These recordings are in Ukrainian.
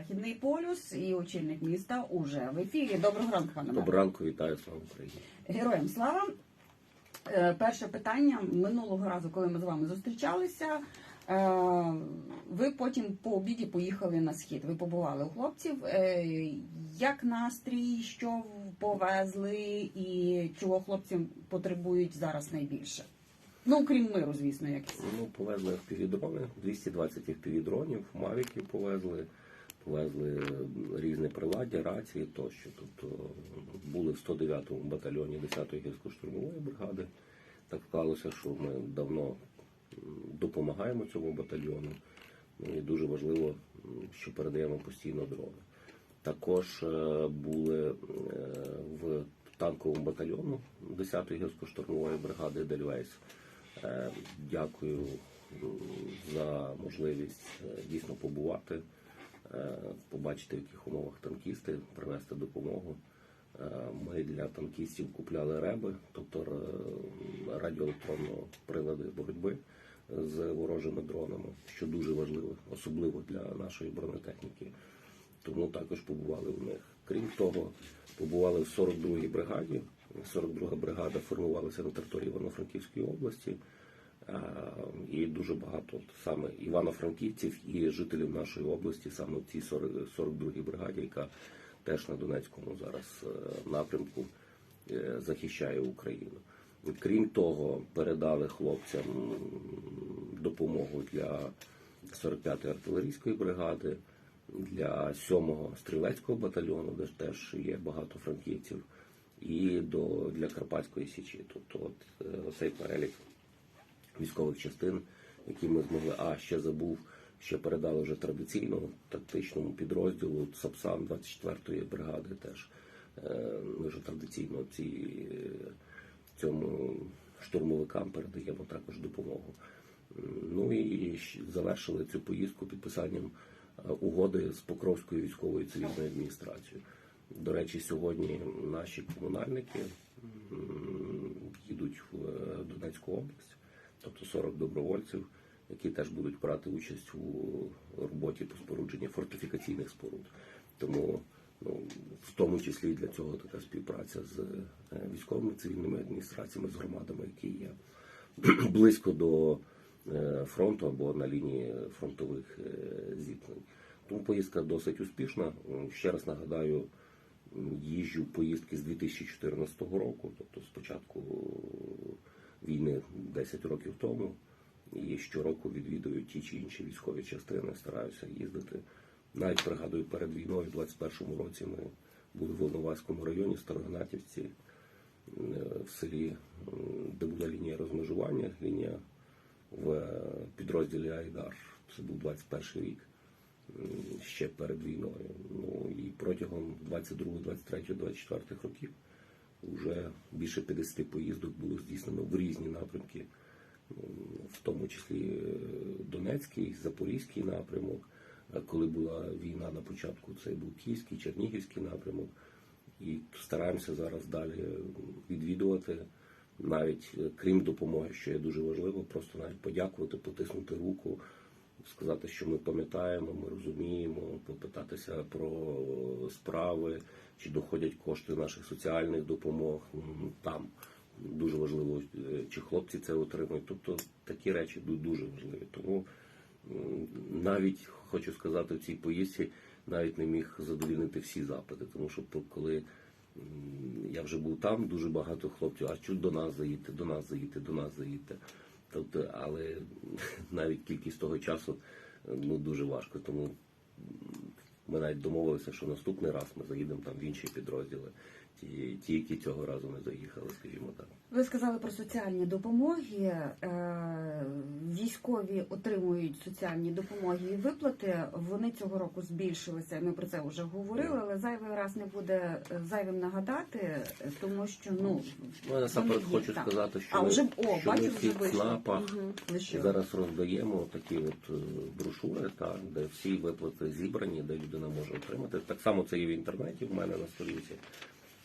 Західний полюс і очільник міста уже в ефірі. Доброго ранку, пане Доброго ранку, вітаю слава Україні. Героям слава. Е, Перше питання минулого разу, коли ми з вами зустрічалися. е, Ви потім по обіді поїхали на схід. Ви побували у хлопців. Е, Як настрій, що повезли, і чого хлопці потребують зараз найбільше? Ну, крім миру, звісно, якось. Ну, повезли FPV-дрони, 220 FPV-дронів, мавіків повезли, повезли різне приладдя, рації тощо. Тобто були в 109-му батальйоні 10-ї гірсько-штурмової бригади. Так склалося, що ми давно допомагаємо цьому батальйону. Ну, і дуже важливо, що передаємо постійно дрони. Також е, були е, в танковому батальйону 10-ї гірсько-штурмової бригади Дельвейс. Е, Дякую за можливість дійсно побувати, побачити, в яких умовах танкісти, привезти допомогу. Е, Ми для танкістів купляли реби, тобто р- радіоелектронного прилади боротьби з ворожими дронами, що дуже важливо, особливо для нашої бронетехніки. Тому також побували в них. Крім того, побували в 42-й бригаді. 42-га бригада формувалася на території Івано-Франківської області. Е, І дуже багато саме івано-франківців і жителів нашої області, саме в цій 42-й бригаді, яка теж на Донецькому зараз е, напрямку е, захищає Україну. Крім того, передали хлопцям допомогу для 45-ї артилерійської бригади, для 7-го стрілецького батальйону, де теж є багато франківців, і до, для Карпатської січі. Тобто от, цей перелік військових частин, які ми змогли. А ще забув, ще передали вже традиційному тактичному підрозділу САПСАН 24-ї бригади. Теж Е, ми вже традиційно ці цьому штурмовикам передаємо також допомогу. Ну і завершили цю поїздку підписанням е, угоди з Покровською військовою цивільною адміністрацією. До речі, сьогодні наші комунальники їдуть в е, Донецьку область, тобто 40 добровольців, які теж будуть брати участь у роботі по спорудженні фортифікаційних споруд. Тому ну, в тому числі для цього така співпраця з е, військовими цивільними адміністраціями, з громадами, які є близько до е, фронту або на лінії фронтових е, зіткнень. Тому поїздка досить успішна. Ще раз нагадаю, їжджу поїздки з 2014 року, тобто з початку війни 10 років тому. І щороку відвідую ті чи інші військові частини, стараюся їздити. Навіть пригадую, перед війною, в 21-му році, ми були в Волноваському районі, Старогнатівці, е, в селі, де була лінія розмежування, лінія в е, підрозділі Айдар. Це був 21 рік, ще перед війною. Ну і протягом 22, 23, 24 років вже більше 50 поїздок було здійснено в різні напрямки, в тому числі е, Донецький, Запорізький напрямок. Коли була війна на початку, це був Київський, Чернігівський напрямок. І стараємося зараз далі відвідувати, навіть е, крім допомоги, що є дуже важливо, просто навіть подякувати, потиснути руку, сказати, що ми пам'ятаємо, ми розуміємо, попитатися про справи, чи доходять кошти наших соціальних допомог там. Дуже важливо, е, чи хлопці це отримують. Тобто такі речі дуже важливі. Тому навіть хочу сказати, в цій поїздці навіть не міг задовільнити всі запити, тому що коли я вже був там, дуже багато хлопців, а чуть до нас заїдьте, до нас заїдьте, до нас заїдьте. Тобто, але навіть кількість того часу е, ну дуже важко. Тому ми навіть домовилися, що наступний раз ми заїдемо там в інші підрозділи, ті, ті які цього разу не заїхали, скажімо так. Ви сказали про соціальні допомоги. Е, Військові отримують соціальні допомоги і виплати. Вони цього року збільшилися. Ми про це вже говорили, але зайвий раз не буде е, зайвим нагадати, тому що ну Ну, я насамперед хочу так. сказати, що а ми, вже о, що ми бачу, в вже цих. ЦНАПах. Лише. зараз роздаємо такі от е, брошури, так, де всі виплати зібрані, де людина може отримати. Так само це є в інтернеті в мене на сторінці.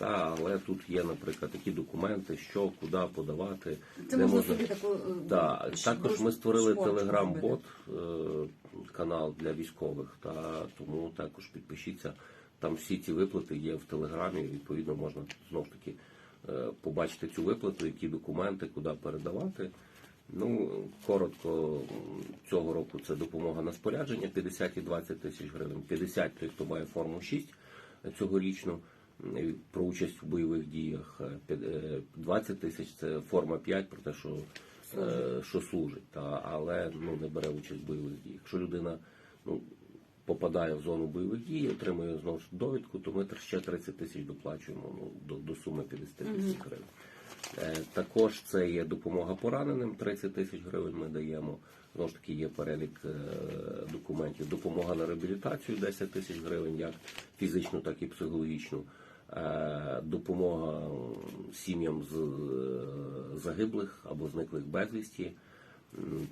Та, але тут є, наприклад, такі документи, що, куди подавати. Це де можна собі таку е, Так, ш- також ми створили телеграм-бот, е, канал для військових, та тому також підпишіться. Там всі ці виплати є в телеграмі. Відповідно, можна знову ж таки е, побачити цю виплату, які документи, куди передавати. Ну, коротко, цього року це допомога на спорядження 50 і 20 тисяч гривень. 50 той, хто має форму 6 цьогорічну про участь у бойових діях. Е, п'ят- е, 20 тисяч це форма 5 про те, що, е, що служить, та, але ну, не бере участь в бойових діях. Якщо людина ну, попадає в зону бойових дій, отримує знову ж довідку, то ми ще 30 тисяч доплачуємо ну, до, до суми 50 тисяч гривень. Е, Також це є допомога пораненим, 30 тисяч гривень ми даємо. Знову ж таки, є перелік е, документів. Допомога на реабілітацію 10 тисяч гривень, як фізичну, так і психологічну. Е, Допомога сім'ям з е, загиблих або зниклих безвісті.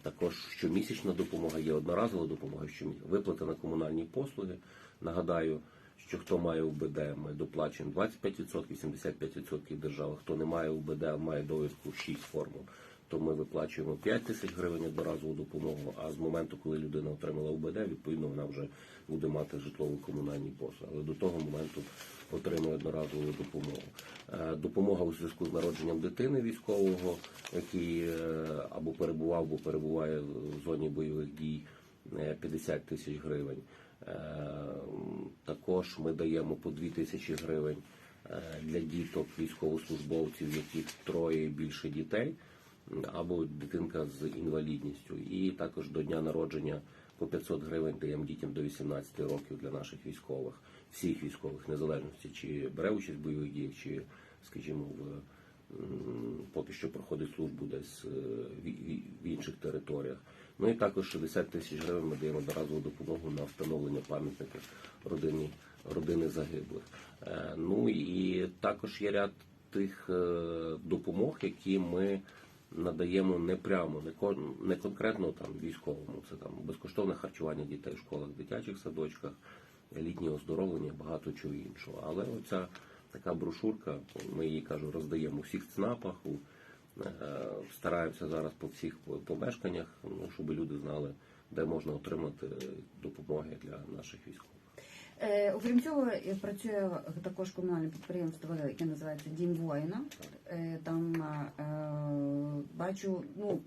Також щомісячна допомога є одноразова допомога, щомісяця. Виплата на комунальні послуги. Нагадаю, що хто має УБД, ми доплачуємо 25%, 75% держава. Хто не має УБД, має довідку 6 форму, то ми виплачуємо 5 тисяч гривень одноразову допомогу. А з моменту, коли людина отримала УБД, відповідно вона вже буде мати житлово-комунальні послуги. Але до того моменту отримує одноразову допомогу. Е, Допомога у зв'язку з народженням дитини військового, який е, або перебував, або перебуває в зоні бойових дій, е, 50 тисяч гривень. Е, Також ми даємо по 2 тисячі гривень е, для діток військовослужбовців, яких троє більше дітей, або дитинка з інвалідністю. І також до дня народження по 500 гривень даємо дітям до 18 років для наших військових, всіх військових, незалежності, чи бере участь в бойових діях, чи, скажімо, в поки що проходить службу десь е, в, інших територіях. Ну і також 60 тисяч гривень ми даємо одноразову допомогу на встановлення пам'ятника родині родини загиблих. Е, Ну і також є ряд тих е, допомог, які ми надаємо не прямо, не кон- не конкретно там військовому. Це там безкоштовне харчування дітей в школах, дитячих садочках, літнє оздоровлення, багато чого іншого. Але оця така брошурка, ми її кажу, роздаємо у всіх ЦНАПах. У, е, стараємося зараз по всіх помешканнях, ну, щоб люди знали, де можна отримати допомоги для наших військових. Е, окрім цього, е, працює також комунальне підприємство, яке називається Дім воїна. Е, там бачу, ну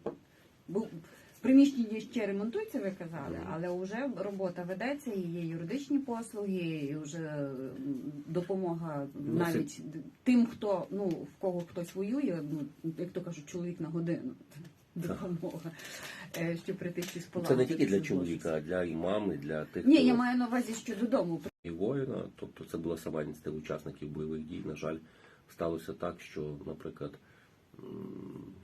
приміщення ще ремонтується, ви казали, але вже робота ведеться, і є юридичні послуги, і вже допомога навіть тим, хто ну в кого хтось воює, ну як то кажуть, чоловік на годину. Допомога, е, щоб прийти щось Ну, Це не тільки для чоловіка, а для і мами, для тих, Ні, хто я маю на увазі, що додому і воїна. Тобто це була сама ініціатива учасників бойових дій. На жаль, сталося так, що, наприклад,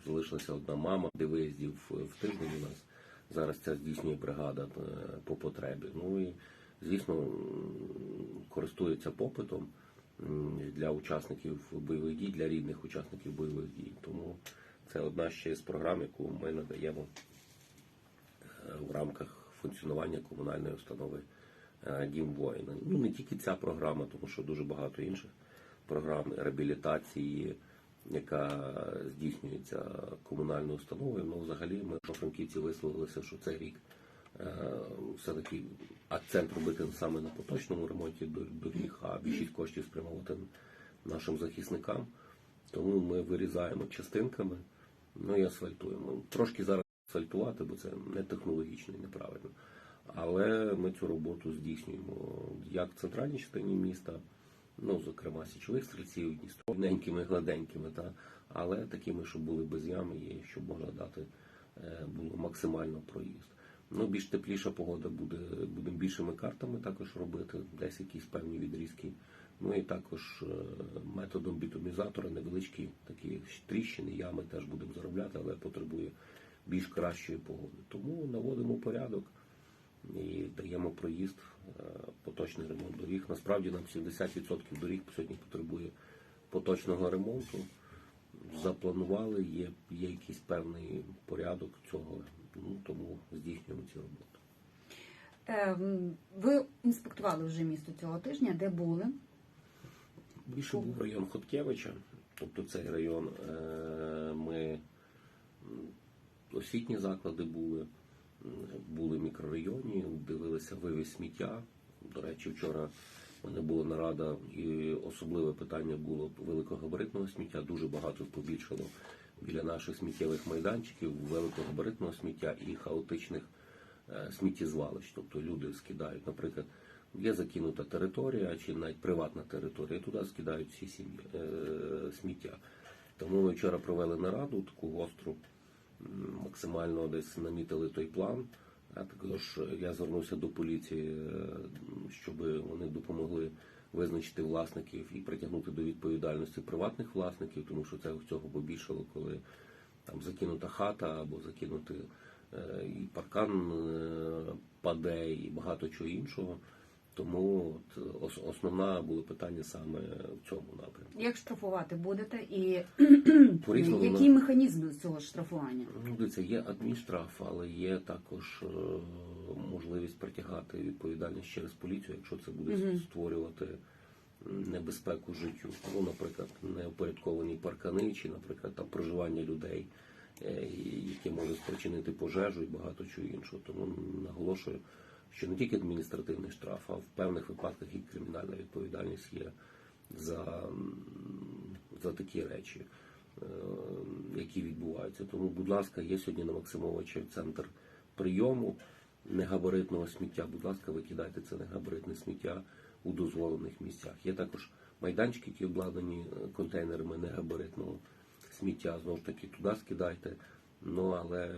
залишилася одна мама, де виїздів в тиждень у нас. Зараз ця здійснює бригада е, по потребі. Ну і звісно користується попитом для учасників бойових дій, для рідних учасників бойових дій. Тому це одна ще з програм, яку ми надаємо е, в рамках функціонування комунальної установи е, Дім воїна. Ну не тільки ця програма, тому що дуже багато інших програм реабілітації, яка здійснюється комунальною установою. Ну, взагалі, ми франківці висловилися, що цей рік е, все-таки акцент робити саме на поточному ремонті доріг, а більшість коштів спрямовувати нашим захисникам. Тому ми вирізаємо частинками, ну і асфальтуємо. Трошки зараз асфальтувати, бо це не технологічно і неправильно. Але ми цю роботу здійснюємо як в центральній частині міста, ну, зокрема, січових стрільців, Дністровненькими, гладенькими, та, але такими, щоб були без ями і щоб можна дати е, було максимально проїзд. Ну, більш тепліша погода буде, будемо більшими картами також робити, десь якісь певні відрізки. Ну і також е, методом бітумізатора невеличкі такі тріщини, ями теж будемо заробляти, але потребує більш кращої погоди. Тому наводимо порядок і даємо проїзд, е, поточний ремонт доріг. Насправді нам 70% доріг сьогодні потребує поточного ремонту. Запланували, є, є якийсь певний порядок цього, ну, тому здійснюємо ці роботи. Ем, Ви інспектували вже місто цього тижня, де були? Більше був район Хоткевича, тобто цей район е, ми освітні заклади були, були в мікрорайоні, дивилися вивіз сміття. До речі, вчора у мене була нарада, і особливе питання було великогабаритного сміття. Дуже багато побільшало біля наших сміттєвих майданчиків, великогабаритного сміття і хаотичних е, сміттєзвалищ. Тобто люди скидають, наприклад, є закинута територія чи навіть приватна територія, туди скидають всі сім'ї е, сміття. Тому ми вчора провели нараду таку гостру, максимально десь намітили той план. А також я звернувся до поліції, е, щоб вони допомогли визначити власників і притягнути до відповідальності приватних власників, тому що це цього побільшало, коли там закинута хата або закинути е, і паркан е, паде, і багато чого іншого. Тому от, ос- основна було питання саме в цьому напрямку. Як штрафувати будете і які механізми з цього штрафування? Ну, дивіться, є адмінштраф, але є також е, можливість притягати відповідальність через поліцію, якщо це буде Мгм. створювати небезпеку життю. Ну, наприклад, неопорядковані паркани, чи, наприклад, там проживання людей, е, і- яке може спричинити пожежу і багато чого іншого. Тому наголошую, що не тільки адміністративний штраф, а в певних випадках і кримінальна відповідальність є за, за такі речі е, які відбуваються. Тому, будь ласка, є сьогодні на Максимовича центр прийому негабаритного сміття. Будь ласка, викидайте це негабаритне сміття у дозволених місцях. Є також майданчики, які обладнані е, контейнерами негабаритного сміття. Знову ж таки, туди скидайте. Ну але, е,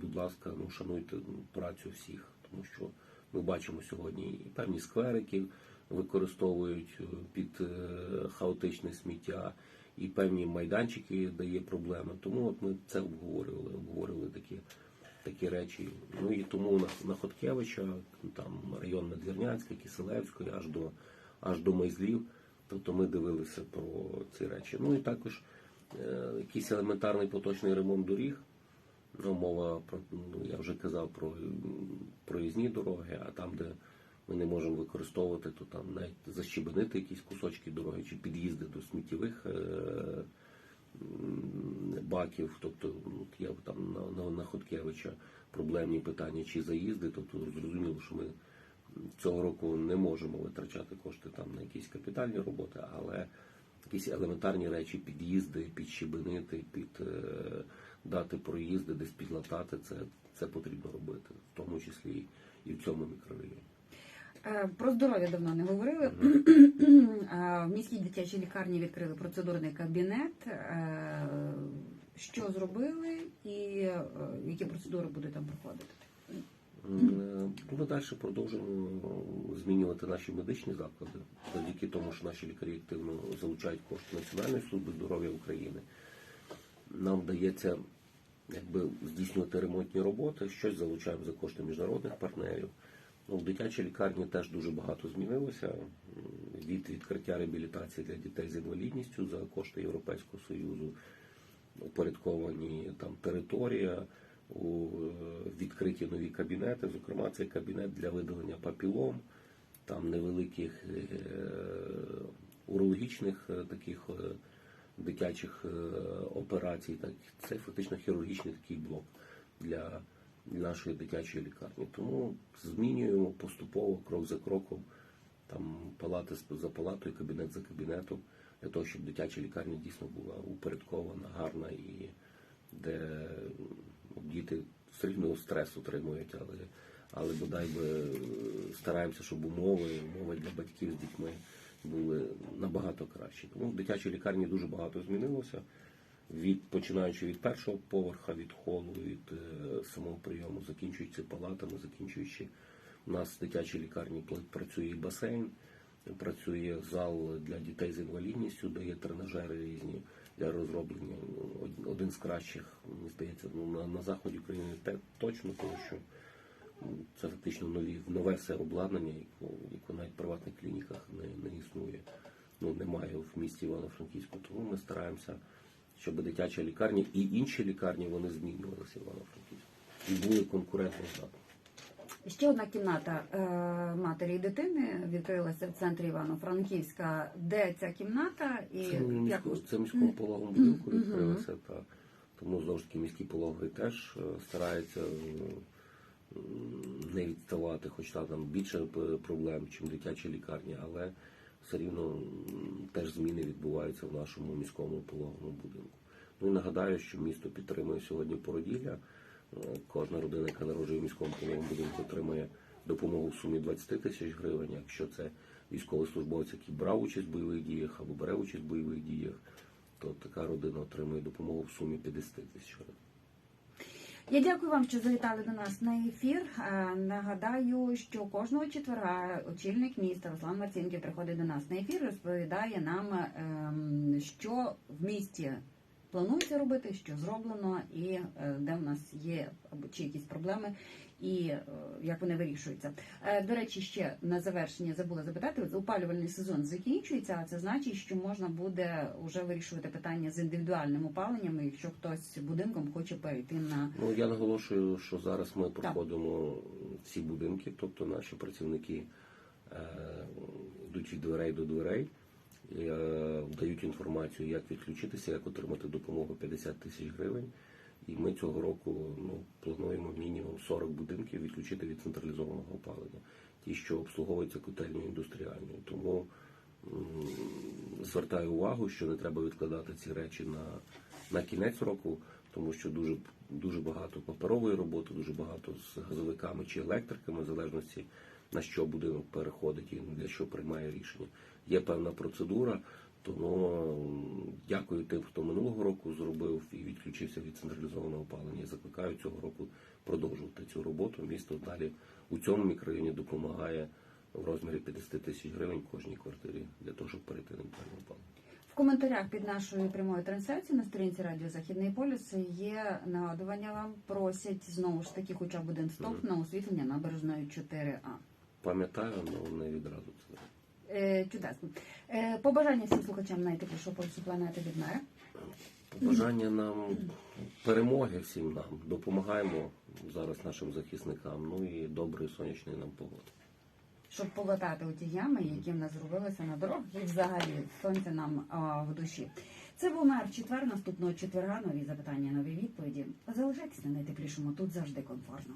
будь ласка, ну шануйте працю всіх, тому що ми бачимо сьогодні і певні скверики використовують е, під е, хаотичне сміття, і певні майданчики дає проблеми. Тому от ми це обговорювали, обговорювали такі, такі речі. Ну і тому на Хоткевича, там район Надвірнянський, Киселевський, аж до аж до Майзлів. Тобто ми дивилися про ці речі. Ну і також е, якийсь елементарний поточний ремонт доріг. Ну, мова про ну, я вже казав про проїзні дороги, а там, де ми не можемо використовувати, то там навіть защебенити якісь кусочки дороги чи під'їзди до сміттєвих е, баків. Тобто ну, є там на, на, на Хоткевича проблемні питання чи заїзди. Тобто зрозуміло, що ми цього року не можемо витрачати кошти там на якісь капітальні роботи, але якісь елементарні речі, під'їзди, підщебенити, під е, дати проїзди, десь підлатати, це, це потрібно робити, в тому числі і в цьому мікрорайоні. Е, Про здоров'я давно не говорили. Е, В міській дитячій лікарні відкрили процедурний кабінет. Що зробили і які процедури будуть там проходити? Ми далі продовжуємо змінювати наші медичні заклади завдяки тому, що наші лікарі активно залучають кошти Національної служби здоров'я України. Нам вдається якби здійснювати ремонтні роботи, щось залучаємо за кошти міжнародних партнерів. Ну, в дитячій лікарні теж дуже багато змінилося від відкриття реабілітації для дітей з інвалідністю за кошти Європейського Союзу, упорядковані там територія, у е, відкриті нові кабінети. Зокрема, цей кабінет для видалення папілом, там невеликих е, урологічних е, таких дитячих операцій. Це фактично хірургічний такий блок для нашої дитячої лікарні. Тому змінюємо поступово крок за кроком, там палати за палатою, кабінет за кабінетом, для того, щоб дитяча лікарня дійсно була упорядкована, гарна і де діти все рівно стрес отримують, але, але бодай би е, стараємося, щоб умови, умови для батьків з дітьми були набагато кращі. Тому в дитячій лікарні дуже багато змінилося. Від починаючи від першого поверха, від холу, від е, самого прийому, закінчуючи палатами, закінчуючи у нас в дитячій лікарні працює басейн, працює зал для дітей з інвалідністю, де є тренажери різні для розроблення. Один з кращих, мені здається, ну, на, на заході України те точно, тому що це фактично нові, нове все обладнання, яке навіть в приватних клініках не, не існує. Ну, немає в місті Івано-Франківську. Тому ми стараємося, щоб дитяча лікарня і інші лікарні вони змінювалися в Івано-Франківську і були конкурентно здатні. Ще одна кімната е, матері і дитини відкрилася в центрі Івано-Франківська. Де ця кімната і Це, як це міському пологовому будинку Мгм. відкрилося, так. Тому знову ж таки міські пологові теж е, стараються не відставати, хоч там більше проблем, ніж дитячі лікарні, але все рівно теж зміни відбуваються в нашому міському пологовому будинку. Ну і нагадаю, що місто підтримує сьогодні породілля. Кожна родина, яка народжує в міському пологовому будинку, отримує допомогу в сумі 20 тисяч гривень. Якщо це військовослужбовець, який брав участь в бойових діях або бере участь в бойових діях, то така родина отримує допомогу в сумі 50 тисяч гривень. Я дякую вам, що завітали до нас на ефір. Е, Нагадаю, що кожного четверга очільник міста Руслан Марцінків приходить до нас на ефір, розповідає нам, ем, що в місті планується робити, що зроблено, і е, де в нас є або чи якісь проблеми, і е, як вони вирішуються. Е, До речі, ще на завершення забула запитати. Опалювальний сезон закінчується, а це значить, що можна буде вже вирішувати питання з індивідуальним опаленням, якщо хтось будинком хоче перейти на Ну я наголошую, що зараз ми проходимо всі будинки, тобто наші працівники йдуть від дверей до дверей, дають інформацію, як відключитися, як отримати допомогу 50 тисяч гривень. І ми цього року ну, плануємо мінімум 40 будинків відключити від централізованого опалення, ті, що обслуговуються котельною індустріальною. Тому звертаю увагу, що не треба відкладати ці речі на, на кінець року, тому що дуже, дуже багато паперової роботи, дуже багато з газовиками чи електриками, в залежності на що будинок переходить і для що приймає рішення. Є певна процедура, тому дякую тим, хто минулого року зробив і відключився від централізованого опалення. Закликаю цього року продовжувати цю роботу. Місто далі у цьому мікрорайоні допомагає в розмірі 50 тисяч гривень кожній квартирі для того, щоб перейти на опалення. В коментарях під нашою прямою трансляцією на сторінці Радіо Західний полюс є нагадування вам. Просять знову ж таки, хоча б один стоп на освітлення набережної 4А. Пам'ятаю, але не відразу це. Е, чудесно. Е, побажання всім слухачам найтеплішого полюсу планети від мене. Побажання нам перемоги всім нам. Допомагаємо зараз нашим захисникам. Ну і доброї сонячної нам погоди. щоб полатати у ті ями, які в нас зробилися на дорогах, і взагалі сонце нам а, в душі. Це був мер четвер. Наступного четверга. Нові запитання, нові відповіді. Залишайтеся на найтеплішому. Тут завжди комфортно.